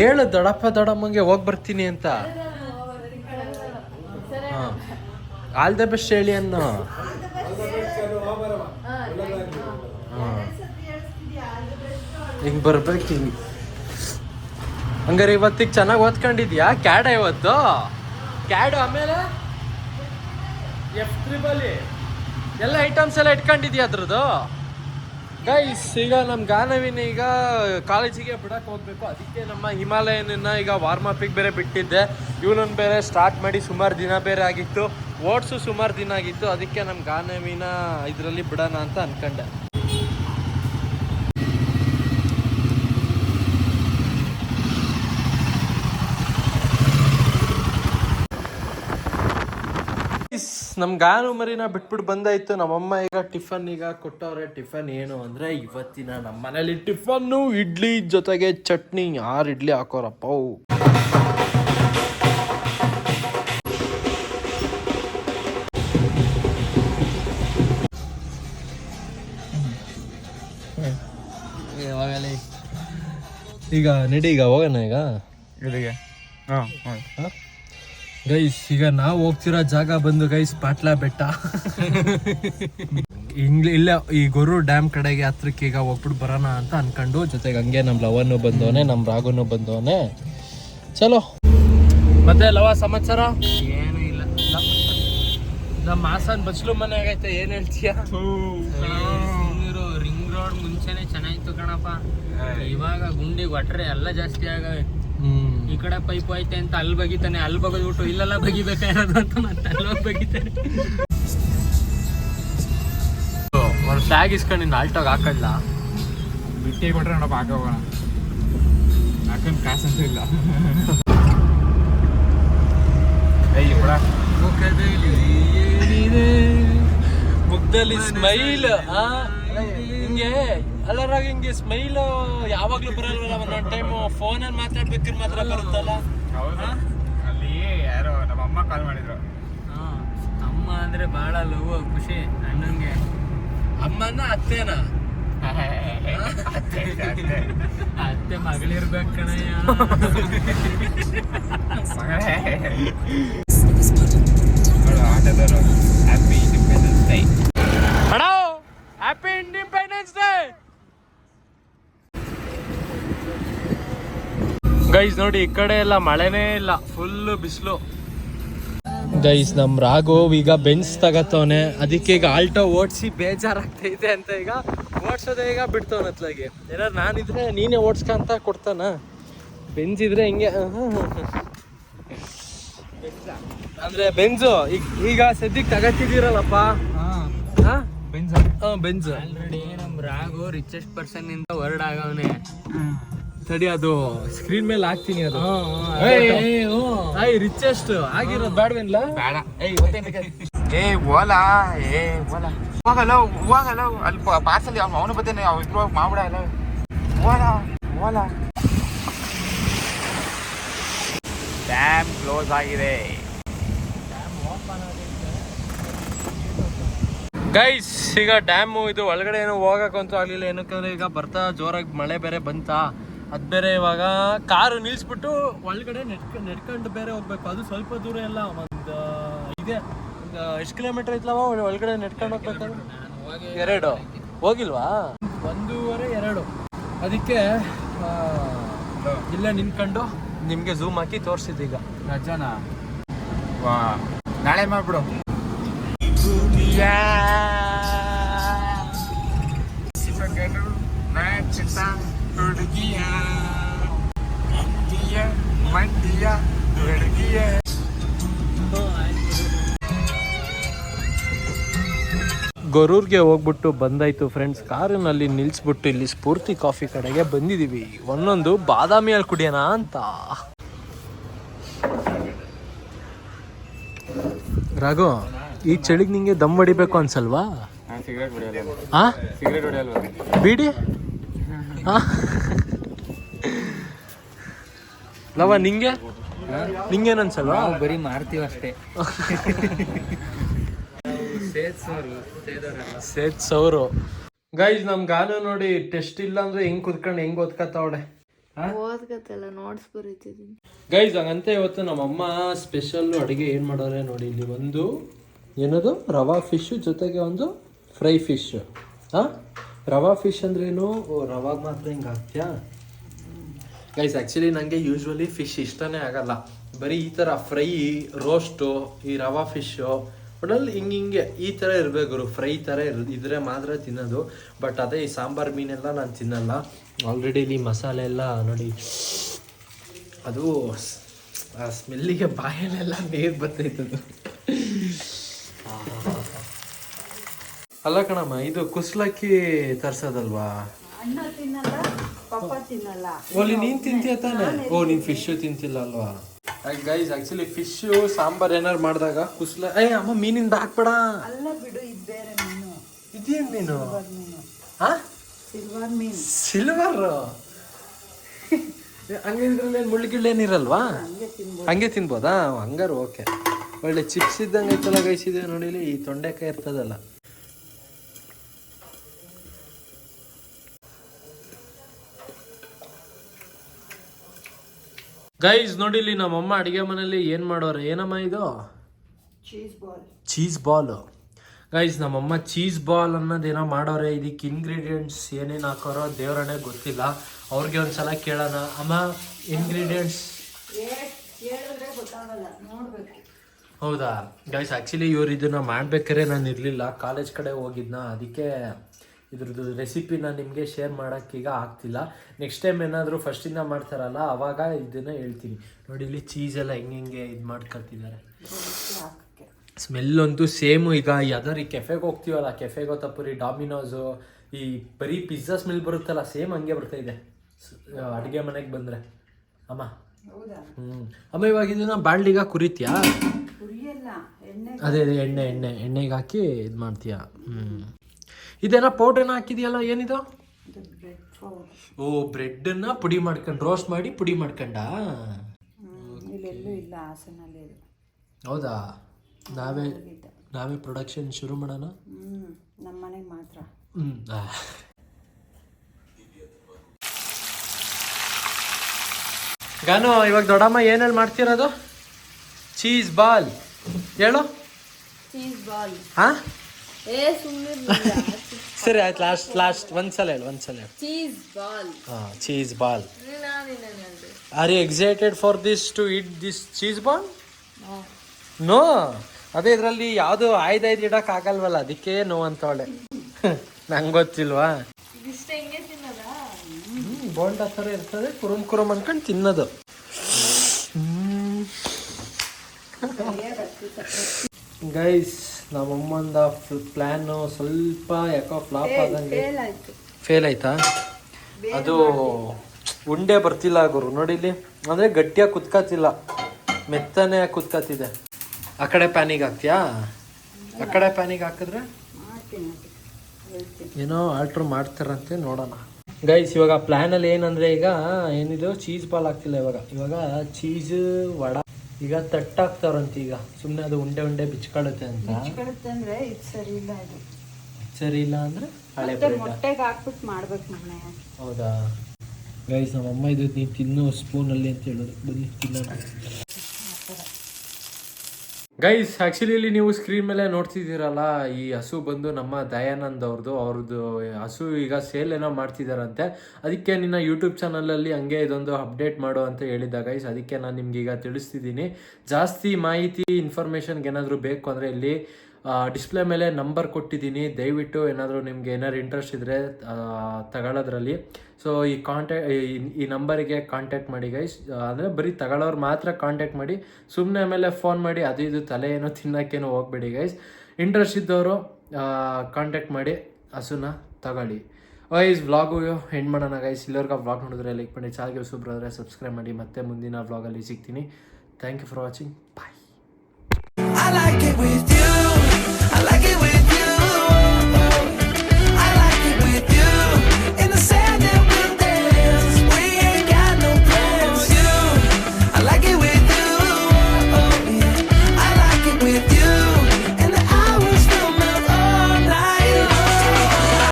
ಹೇಳು, ದಡಪ್ಪ, ದಡಮ್ಮಂಗೆ ಹೋಗಿ ಬರ್ತೀನಿ ಅಂತ. ಆಲ್ ದ ಬೆಸ್ಟ್ ಹೇಳಿ ಅನ್ನೋ. ಹಿಂಗ್ ಬರ್ಬೇಕು ಹಿಂಗ್ ಹಂಗಾರೆ ಇವತ್ತಿಗೆ ಚೆನ್ನಾಗಿ ಓದ್ಕೊಂಡಿದ್ಯಾ? ಕ್ಯಾಡ ಇವತ್ತು? ಕ್ಯಾಡು ಆಮೇಲೆ? ಎಫ್ ತ್ರಿಬಲಿ ಎಲ್ಲ ಐಟಮ್ಸ್ ಎಲ್ಲ ಇಟ್ಕೊಂಡಿದ್ಯಾ ಅದ್ರದ್ದು? ಗೈಸ್ ಈಗ ನಮ್ಮ ಗಾನವಿನ ಈಗ ಕಾಲೇಜಿಗೆ ಬಿಡಕ್ಕೆ ಹೋಗ್ಬೇಕು. ಅದಕ್ಕೆ ನಮ್ಮ ಹಿಮಾಲಯನನ್ನು ಈಗ ವಾರ್ಮ್ ಅಪ್ಪಿಗೆ ಬೇರೆ ಬಿಟ್ಟಿದ್ದೆ. ಇವನನ್ನು ಬೇರೆ ಸ್ಟಾರ್ಟ್ ಮಾಡಿ ಸುಮಾರು ದಿನ ಬೇರೆ ಆಗಿತ್ತು. ಓಟ್ಸು ಸುಮಾರು ದಿನ ಆಗಿತ್ತು. ಅದಕ್ಕೆ ನಮ್ಮ ಗಾನವಿನ ಇದರಲ್ಲಿ ಬಿಡೋಣ ಅಂತ ಅನ್ಕೊಂಡೆ. ನಮ್ ಗಾನು ಮರಿನ ಬಿಟ್ಬಿಟ್ಟು ಬಂದಾಯ್ತು. ನಮ್ಮಮ್ಮ ಈಗ ಟಿಫನ್ ಈಗ ಕೊಟ್ಟವ್ರೆ. ಟಿಫನ್ ಏನು ಅಂದ್ರೆ ಇವತ್ತಿನ ನಮ್ಮ ಮನೇಲಿ ಟಿಫನ್ನು ಇಡ್ಲಿ ಜೊತೆಗೆ ಚಟ್ನಿ. ಯಾರು ಇಡ್ಲಿ ಹಾಕೋರಪ್ಪ? ಅವು. ಈಗ ನಡಿ ಈಗ ಹೋಗೋಣ ಈಗ. ಹಾಂ ಹಾಂ? ಗೈಸ್ ಈಗ ನಾವು ಹೋಗ್ತಿರೋ ಜಾಗ ಬಂದು ಗೈಸ್ ಪಾಟ್ಲಾ ಬೆಟ್ಟ. ಇಂಗ್ಲಿ ಇಲ್ಲ ಈ ಗೊರು ಡ್ಯಾಮ್ ಕಡೆಗೆ ಹತ್ರಕ್ಕೆ ಈಗ ಹೋಗ್ಬಿಟ್ಟು ಬರೋಣ ಅಂತ ಅನ್ಕೊಂಡು ಜೊತೆಗೆ ಹಂಗೆ ನಮ್ಮ ಲವನು ಬಂದವನೆ ನಮ್ಮ ರಾಗುನು ಬಂದವನೆ. ಚಲೋ. ಮತ್ತೆ ಲವ ಸಮಾಚಾರ? ಏನು ಇಲ್ಲ. ನಮ್ಮ ಹಾಸನ್ ಬಸ್ಲು ಮನೆ ಆಗೈತೆ ಏನ್ ಹೇಳ್ತೀಯ? ರಿಂಗ್ ರೋಡ್ ಮುಂಚೆನೆ ಚೆನ್ನಾಗಿತ್ತು ಕಣಪ್ಪ. ಇವಾಗ ಗುಂಡಿ ಒಟ್ರೆ ಎಲ್ಲ ಜಾಸ್ತಿ ಆಗವೆ. ಈ ಕಡೆ ಪೈಪ್ ಐತೆ ಅಂತ ಅಲ್ಲಿ ಬಗಿತಾನೆ ಅಲ್ಲಿ ಬಗದ್ಬಿಟ್ಟು ಇಲ್ಲೆಲ್ಲ ಬಗಿಬೇಕಾಗಿರೋದು ಅಂತ ಮತ್ತೆ ಅಲ್ಲಿ ಹೋಗಿ ಬಗಿತಾನೆ. ಒಂದು ಫ್ಲಾಗ್ ಇಸ್ಕೊಂಡು ಆಲ್ಟೋಗ್ ಹಾಕಲ್ಲ. ಬಿಟ್ಟಿ ಕೊಟ್ರೆ ನೋಡಪ್ಪ ಹಾಕೋಗೋಣ ಹಾಕೊಂಡ್ ಕಾಸಂತೂ ಇಲ್ಲ. ಏಯ್ ಬಿಡ ಮುಖದಲ್ಲಿ ಸ್ಮೈಲ್ ಹಿಂಗೆ ಅಲ್ಲರಾಗ ಹಿಂಗೆ ಸ್ಮೈಲ್ ಯಾವಾಗ್ಲೂ ಬರಲ್ವಲ್ಲ? ಒಂದೊಂದ್ ಟೈಮ್ ಫೋನಲ್ಲಿ ಮಾತಾಡ್ಬೇಕಾದ್ರೆ ಮಾತ್ರ ಬರುತ್ತಲ್ಲ? ಅಲ್ಲಿ ಯಾರೋ ನಮ್ಮ ಅಮ್ಮ ಕಾಲ್ ಮಾಡಿದ್ರು. ಅಮ್ಮ ಅಂದ್ರೆ ಬಹಳ ಲವ್ ಖುಷಿ ಅಣ್ಣಂಗೆ. ಅಮ್ಮನ ಅತ್ತೇನ? ಅತ್ತೆ, ಮಗಳಿರ್ಬೇಕು ಕಣಯ್ಯ. ನೋಡು, happy independence day happy independence day guys ನೋಡಿ ಈ ಕಡೆ ಎಲ್ಲ ಮಳೆನೇ ಇಲ್ಲ. ಫುಲ್ ಬಿಸಿಲು. ಗೈಸ್ ನಮ್ ರಾಘು ಈಗ ಬೆಂಚ್ ತಗತ್ತವನೆ. ಅದಕ್ಕೆ ಈಗ ಆಲ್ಟೋ ಓಡಿಸಿ ಬೇಜಾರಾಗ್ತೈತೆ ಅಂತ ಈಗ ಓಡ್ಸೋದೇ ಈಗ ಬಿಡ್ತವನ ಅತ್ಲಾಗೆ ಏನಾರು ನಾನಿದ್ರೆ ನೀನೇ ಓಡಿಸ್ಕಂತ ಕೊಡ್ತಾನ? ಬೆಂಜ್ ಇದ್ರೆ ಹಿಂಗೆ ಅಂದ್ರೆ ಬೆಂಜು ಈಗ ಈಗ ಸದ್ಯಕ್ಕೆ ತಗತ್ತಿದ್ದೀರಲ್ಲಪ್ಪ? ಹಾ. ಬೆಂಜ ಬೆಂಜ್ ಆಲ್ರೆಡಿ ನಮ್ ರಾಘು ರಿಚೆಸ್ಟ್ ಪರ್ಸನ್ ಇಂದ ವರ್ಡ್ ಆಗವನೆ. ತಡಿ ಅದು ಸ್ಕ್ರೀನ್ ಮೇಲೆ ಹಾಕ್ತೀನಿ ಅದು. ರಿಚೆಸ್ಟ್ ಆಗಿರೋದು ಬೇಡವೇನ್ಲ ಬೇಡ. ಏ ಓಲಾ ಏ ಓಲಾ. ಹೋಗಲ್ಲ ಹೋಗಲ್ಲ ಅಲ್ಲಿ ಪಾರ್ಸಲ್ ಅವನು ಬತ್ತೇನೆ ಅವ್ ಇಬ್ರು ಮಾಡ್ಬಿಡ ಅಲ್ಲ ಓಲಾ ಓಲಾ. ಡ್ಯಾಮ್ ಕ್ಲೋಸ್ ಆಗಿದೆ. ಗೈಸ್ ಈಗ ಡ್ಯಾಮು ಇದು ಒಳಗಡೆ ಏನು ಹೋಗಕ್ಕಂತೂ ಆಗಲಿಲ್ಲ. ಏನಕ್ಕಂದ್ರೆ ಈಗ ಬರ್ತಾ ಜೋರಾಗಿ ಮಳೆ ಬೇರೆ ಬಂತ. ಅದ್ ಬೇರೆ ಇವಾಗ ಕಾರು ನಿಲ್ಸ್ಬಿಟ್ಟು ಒಳಗಡೆ ನೆಡ್ಕ ನೆಡ್ಕೊಂಡು ಬೇರೆ ಹೋಗ್ಬೇಕು. ಅದು ಸ್ವಲ್ಪ ದೂರ ಎಲ್ಲ ಒಂದು ಇದೆ. ಒಂದು ಎಷ್ಟು ಕಿಲೋಮೀಟರ್ ಐತ್ಲವ ಒಳಗಡೆ ನೆಡ್ಕೊಂಡು ಹೋಗ್ಬೇಕಾದ್ರೆ? ಎರಡು. ಹೋಗಿಲ್ವಾ? ಒಂದೂವರೆ ಎರಡು. ಅದಕ್ಕೆ ಇಲ್ಲೇ ನಿಂತ್ಕೊಂಡು. ನಿಮಗೆ ಝೂಮ್ ಹಾಕಿ ತೋರಿಸಿದ್ದೀಗ ರಜಾನ? ವಾ. ನಾಳೆ ಮಾಡ್ಬಿಡು. ಹುಡುಗಿಯ ಮಂಡಿಯ ಹುಡುಗಿಯ. ಗೊರೂರ್ಗೆ ಹೋಗ್ಬಿಟ್ಟು ಬಂದಾಯ್ತು ಫ್ರೆಂಡ್ಸ್ ಕಾರಿನಲ್ಲಿ ನಿಲ್ಸ್ಬಿಟ್ಟು ಇಲ್ಲಿ ಸ್ಫೂರ್ತಿ ಕಾಫಿ ಕಡೆಗೆ ಬಂದಿದೀವಿ. ಒಂದೊಂದು ಬಾದಾಮಿ ಅಲ್ಲಿ ಕುಡಿಯೋಣ ಅಂತ. ರಾಘು ಈ ಚಳಿಗೆ ನಿಂಗೆ ದಮ್ ಹೊಡಿಬೇಕು ಅನ್ಸಲ್ವಾ? ಬಿಡಿ? ಲವ ನಿಂಗೆ? ನಿಂಗೇನು ಅನ್ಸಲ್ವಾ ನಾವು ಬರೀ ಮಾರ್ತೀವಿ ಅಷ್ಟೇ. ಸೇತ್ ಸೌರು ಗೈಸ್ ನಮ್ ಗಾನು ನೋಡಿ ಟೆಸ್ಟ್ ಇಲ್ಲ ಅಂದ್ರೆ ಹೆಂಗ್ ಕುತ್ಕೊಂಡು ಹೆಂಗ್ ಓದ್ಕತಾವಳೆ ಓದ್ಕತ್ತಲ್ಲ ನೋಟ್ಸ್ ಬರೀತಿದ್ದೀನಿ ಗೈಸ್ ಹಂಗಂತ ಇವತ್ತು ನಮ್ಮಮ್ಮ ಸ್ಪೆಷಲ್ ಅಡುಗೆ ಏನು ಮಾಡೋರೆ ನೋಡಿ ಇಲ್ಲಿ ಒಂದು ಏನದು? ರವಾ ಫಿಶ್ ಜೊತೆಗೆ ಒಂದು ಫ್ರೈ ಫಿಶ್ ಹಾಂ? ರವಾ ಫಿಶ್ ಅಂದ್ರೇನು? ಓ ರವಾಗ ಮಾತ್ರ ಹಿಂಗೆ ಹಾಕ್ತೀಯಾ? ಗೈಸ್ ಆ್ಯಕ್ಚುಲಿ ನನಗೆ ಯೂಶ್ವಲಿ ಫಿಶ್ ಇಷ್ಟನೇ ಆಗಲ್ಲ. ಬರೀ ಈ ಥರ ಫ್ರೈ ರೋಸ್ಟು ಈ ರವಾ ಫಿಶ್ಶು ಒಟ್ಟಲ್ಲಿ ಹಿಂಗೆ ಹಿಂಗೆ ಈ ಥರ ಇರಬೇಕು ಫ್ರೈ ಥರ ಇರ್ ಇದ್ರೆ ಮಾತ್ರ ತಿನ್ನೋದು. ಬಟ್ ಅದೇ ಈ ಸಾಂಬಾರು ಮೀನೆಲ್ಲ ನಾನು ತಿನ್ನಲ್ಲ. ಆಲ್ರೆಡಿ ಇಲ್ಲಿ ಮಸಾಲೆ ಎಲ್ಲ ನೋಡಿ. ಅದು ಆ ಸ್ಮೆಲ್ಲಿಗೆ ಬಾಯಲ್ಲೆಲ್ಲ ನೀರು ಬರ್ತೈತದು. ಅಲ್ಲ ಕಣಮ್ಮ ಇದು ಕುಸ್ಲಕ್ಕಿ ತರ್ಸೋದಲ್ವಾ? ಅಣ್ಣ ತಿನ್ನಲ್ಲ ಪಪ್ಪ ತಿನ್ನಲ್ಲ. ಓಲಿ ನೀನ್ ತಿಂತೀಯ ತಾನೆ? ಓ ನೀನ್ ಫಿಶ್ ತಿಂತಿಲ್ಲ ಅಲ್ವಾ? ಗೈಸ್ ಆಕ್ಚುಲಿ ಫಿಶ್ ಸಾಂಬಾರ್ ಏನಾರು ಮಾಡಿದಾಗ ಕುಸ್ಲ ಏ ಅಮ್ಮ ಮೀನಿಂದ ಹಾಕ್ಬೇಡ. ಅಲ್ಲ ಬಿಡು ಇದು ಬೇರೆ ಮೀನು. ಇದೇನ್ ಮೀನು? ಹಾ ಸಿಲ್ವರ್ ಮೀನು. ಸಿಲ್ವರ್? ಹಂಗಿದ್ರಲ್ಲಿ ಏನು ಮುಳ್ಳಿಗಿಳ್ಳೇನಿರಲ್ವಾ ಹಂಗೆ ಹಂಗೆ ತಿನ್ಬೋದಾ? ಹಂಗಾರು ಓಕೆ ಒಳ್ಳೆ ಚಿಪ್ಸ್ ಇದ್ದಂಗೆ ಐತಲ್ಲ ಗೈಸ್ ಇದೆ ನೋಡಿಲಿ ಈ ತೊಂಡೆಕಾಯಿ ಇರ್ತದಲ್ಲ. ಗೈಸ್ ನೋಡಿ ಇಲ್ಲಿ ನಮ್ಮಮ್ಮ ಅಡುಗೆ ಮನೆಯಲ್ಲಿ ಏನ್ ಮಾಡೋರು? ಏನಮ್ಮ ಇದು? ಚೀಸ್ ಬಾಲ್ ಗೈಸ್ ನಮ್ಮಮ್ಮ ಚೀಸ್ ಬಾಲ್ ಅನ್ನೋದೇನೋ ಮಾಡೋರೆ. ಇದಕ್ಕೆ ಇಂಗ್ರೀಡಿಯೆಂಟ್ಸ್ ಏನೇನು ಹಾಕೋರೋ ದೇವ್ರನೇ ಗೊತ್ತಿಲ್ಲ. ಅವ್ರಿಗೆ ಒಂದ್ಸಲ ಕೇಳೋಣ. ಅಮ್ಮ ಇಂಗ್ರೀಡಿಯೆಂಟ್ಸ್ ಹೌದಾ? ಗೈಸ್ ಆ್ಯಕ್ಚುಲಿ ಇವ್ರು ಇದನ್ನ ಮಾಡ್ಬೇಕಾದ್ರೆ ನಾನು ಇರಲಿಲ್ಲ. ಕಾಲೇಜ್ ಕಡೆ ಹೋಗಿದ್ನ. ಅದಕ್ಕೆ ಇದ್ರದ್ದು ರೆಸಿಪಿನ ನಿಮಗೆ ಶೇರ್ ಮಾಡೋಕ್ಕೀಗ ಆಗ್ತಿಲ್ಲ. ನೆಕ್ಸ್ಟ್ ಟೈಮ್ ಏನಾದರೂ ಫಸ್ಟಿಂದ ಮಾಡ್ತಾರಲ್ಲ ಅವಾಗ ಇದನ್ನು ಹೇಳ್ತೀನಿ. ನೋಡಿ ಇಲ್ಲಿ ಚೀಸ್ ಎಲ್ಲ ಹೆಂಗೆ ಹೆಂಗೆ ಇದು ಮಾಡ್ಕೊತಿದ್ದಾರೆ ಸ್ಮೆಲ್ ಅಂತೂ ಸೇಮು ಈಗ ಯಾವ್ದಾರು ಈ ಕೆಫೆಗೆ ಹೋಗ್ತೀವಲ್ಲ ಕೆಫೆಗೆ ತಪ್ಪುರಿ ಡಾಮಿನೋಸು ಈ ಬರೀ ಪಿಜ್ಜಾ ಸ್ಮೆಲ್ ಬರುತ್ತಲ್ಲ ಸೇಮ್ ಹಂಗೆ ಬರ್ತಾ ಇದೆ. ಅಡುಗೆ ಮನೆಗೆ ಬಂದರೆ. ಅಮ್ಮ? ಹ್ಞೂ ಅಮ್ಮ ಇವಾಗ ಇದನ್ನ ಬಾಳ್ಡಿಗ ಕುರಿತ್ಯಾ? ಅದೇ ಅದೇ ಎಣ್ಣೆ ಎಣ್ಣೆ ಎಣ್ಣೆಗೆ ಹಾಕಿ ಇದು ಮಾಡ್ತೀಯಾ? ಹ್ಞೂ ಇದೇನೋ ಪೌಡ್ರನ್ನ ಹಾಕಿದೆಯಲ್ಲ ಏನಿದು? ಓ ಬ್ರೆಡ್ನ ಪುಡಿ ಮಾಡ್ಕೊಂಡು ರೋಸ್ಟ್ ಮಾಡಿ ಪುಡಿ ಮಾಡ್ಕೊಂಡ? ಇಲ್ಲೆಲ್ಲೂ ಇಲ್ಲ ಹಾಸನಲ್ಲಿ ಇದು ಹೌದಾ? ನಾವೇ ನಾವೇ ಪ್ರೊಡಕ್ಷನ್ ಶುರು ಮಾಡೋಣ? ನಮ್ಮ ಮನೆಗೆ ಮಾತ್ರ. ಹ್ಞೂ ಗಾನು ಇವಾಗ ದೊಡ್ಡಮ್ಮ ಏನೇಳಿ ಮಾಡ್ತಿರೋದು? ಚೀಸ್ ಬಾಲ್ ಹೇಳು. ಚೀಸ್ ಬಾಲ್ ಹಾ ಏ ಸುಮ್ಮನೆ ಸರಿ ಆಯ್ತು ಲಾಸ್ಟ್ ಲಾಸ್ಟ್ ಒಂದ್ಸಲ ಹೇಳಿ ಒಂದ್ಸಲ ಹೇಳಿ. ಚೀಸ್ ಬಾಲ್ ಹಾಂ cheese ball are you excited for this to it this cheese ball no ಅದೇ ಇದರಲ್ಲಿ ಯಾವುದು ಆಯ್ದಾಯ್ದು ಇಡಕ್ ಆಗಲ್ವಲ್ಲ ಅದಕ್ಕೆ ನೋ ಅಂತವಳೆ ನಂಗೆ ಗೊತ್ತಿಲ್ವಾ? ಬೋಂಡ ಥರ ಇರ್ತದೆ ಕುರುಮ್ ಕುರುಮ್ ಅನ್ಕೊಂಡು ತಿನ್ನೋದು. ಗೈಸ್ ನಮ್ಮಮ್ಮಂದ ಪ್ಲ್ಯಾನು ಸ್ವಲ್ಪ ಯಾಕೋ ಫ್ಲಾಪ್ ಆದಂಗೆ ಫೇಲ್ ಆಯ್ತು. ಅದು ಉಂಡೆ ಬರ್ತಿಲ್ಲ ಗುರು ನೋಡಿಲಿ ಅಂದರೆ ಗಟ್ಟಿಯಾಗಿ ಕುತ್ಕಾತಿಲ್ಲ. ಮೆತ್ತನೆ ಕುತ್ಕಾತಿದೆ. ಆ ಕಡೆ ಪ್ಯಾನಿಗೆ ಹಾಕ್ತೀಯಾ? ಆ ಕಡೆ ಪ್ಯಾನಿಗೆ ಹಾಕಿದ್ರೆ? ಏನೋ ಆಲ್ಟ್ರ್ ಮಾಡ್ತಾರಂತೆ ನೋಡೋಣ. ಗೈಸ್ ಇವಾಗ ಪ್ಲ್ಯಾನಲ್ಲಿ ಏನಂದರೆ ಈಗ ಏನಿದು? ಚೀಸ್ ಬಾಲ್ ಆಗ್ತಿಲ್ಲ ಇವಾಗ. ಇವಾಗ ಚೀಸ್ ವಡ. ಈಗ ತಟ್ಟಾಕ್ತಾರಂತ ಈಗ. ಸುಮ್ಮನೆ ಅದು ಉಂಡೆ ಉಂಡೆ ಬಿಚ್ಕೊಳ್ಳುತ್ತೆ ಅಂತ. ಬಿಚ್ಕೊಳುತ್ತೆ ಅಂದ್ರೆ ಇದು ಸರಿ ಇಲ್ಲ ಇದು. ಸರಿ ಇಲ್ಲ ಅಂದರೆ ಹಳೆ ಮತ್ತೆ ಮೊಟ್ಟೆಗೆ ಹಾಕ್ಬಿಟ್ಟು ಮಾಡ್ಬೇಕು ಮನೆ ಹೌದಾ? ಗೈಸ್ ನಮ್ಮಮ್ಮ ಇದು ನೀವು ತಿನ್ನೋ ಸ್ಪೂನಲ್ಲಿ ಅಂತ ಹೇಳೋದು. ಬನ್ನಿ ತಿನ್ನೋಣ. ಗೈಸ್ ಆ್ಯಕ್ಚುಲಿ ಇಲ್ಲಿ ನೀವು ಸ್ಕ್ರೀನ್ ಮೇಲೆ ನೋಡ್ತಿದ್ದೀರಲ್ಲ, ಈ ಹಸು ಬಂದು ನಮ್ಮ ದಯಾನಂದ್ ಅವ್ರದ್ದು ಅವ್ರದ್ದು ಹಸು ಈಗ ಸೇಲ್ ಏನೋ ಮಾಡ್ತಿದ್ದಾರಂತೆ ಅದಕ್ಕೆ ನಿನ್ನ ಯೂಟ್ಯೂಬ್ ಚಾನಲಲ್ಲಿ ಹಂಗೆ ಇದೊಂದು ಅಪ್ಡೇಟ್ ಮಾಡು ಅಂತ ಹೇಳಿದ್ದ ಗೈಸ್ ಅದಕ್ಕೆ ನಾನು ನಿಮ್ಗೆ ಈಗ ತಿಳಿಸ್ತಿದ್ದೀನಿ. ಜಾಸ್ತಿ ಮಾಹಿತಿ ಇನ್ಫಾರ್ಮೇಷನ್ಗೆ ಏನಾದರೂ ಬೇಕು ಅಂದರೆ ಇಲ್ಲಿ ಡಿಸ್ಪ್ಲೇ ಮೇಲೆ ನಂಬರ್ ಕೊಟ್ಟಿದ್ದೀನಿ. ದಯವಿಟ್ಟು ಏನಾದರೂ ನಿಮಗೆ ಏನಾದ್ರು ಇಂಟ್ರೆಸ್ಟ್ ಇದ್ದರೆ ತಗೊಳ್ಳೋದ್ರಲ್ಲಿ ಸೊ ಈ ಕಾಂಟ್ಯಾಕ್ಟ್ ಈ ನಂಬರಿಗೆ ಕಾಂಟ್ಯಾಕ್ಟ್ ಮಾಡಿ ಗೈಸ್ ಅಂದರೆ ಬರೀ ತಗೊಳ್ಳೋರು ಮಾತ್ರ ಕಾಂಟ್ಯಾಕ್ಟ್ ಮಾಡಿ ಸುಮ್ಮನೆ ಆಮೇಲೆ ಫೋನ್ ಮಾಡಿ, ಅದು ಇದು ತಲೆ ಏನೋ ತಿನ್ನೋಕ್ಕೇನೋ ಹೋಗ್ಬೇಡಿ ಗೈಸ್ ಇಂಟ್ರೆಸ್ಟ್ ಇದ್ದವರು ಕಾಂಟ್ಯಾಕ್ಟ್ ಮಾಡಿ, ಹಸುನ ತಗೊಳ್ಳಿ. ವೈಸ್ ವ್ಲಾಗು ಎಂಡ್ ಮಾಡೋಣ ಗೈಸ್ ಇಲ್ಲವ್ರಿಗೆ ವ್ಲಾಗ್ ನೋಡಿದ್ರೆ ಲೈಕ್ ಮಾಡಿ ಚಾಲ್ಗೆ ಆದರೆ ಸಬ್ಸ್ಕ್ರೈಬ್ ಮಾಡಿ. ಮತ್ತೆ ಮುಂದಿನ ವ್ಲಾಗಲ್ಲಿ ಸಿಗ್ತೀನಿ. Thank you for watching bye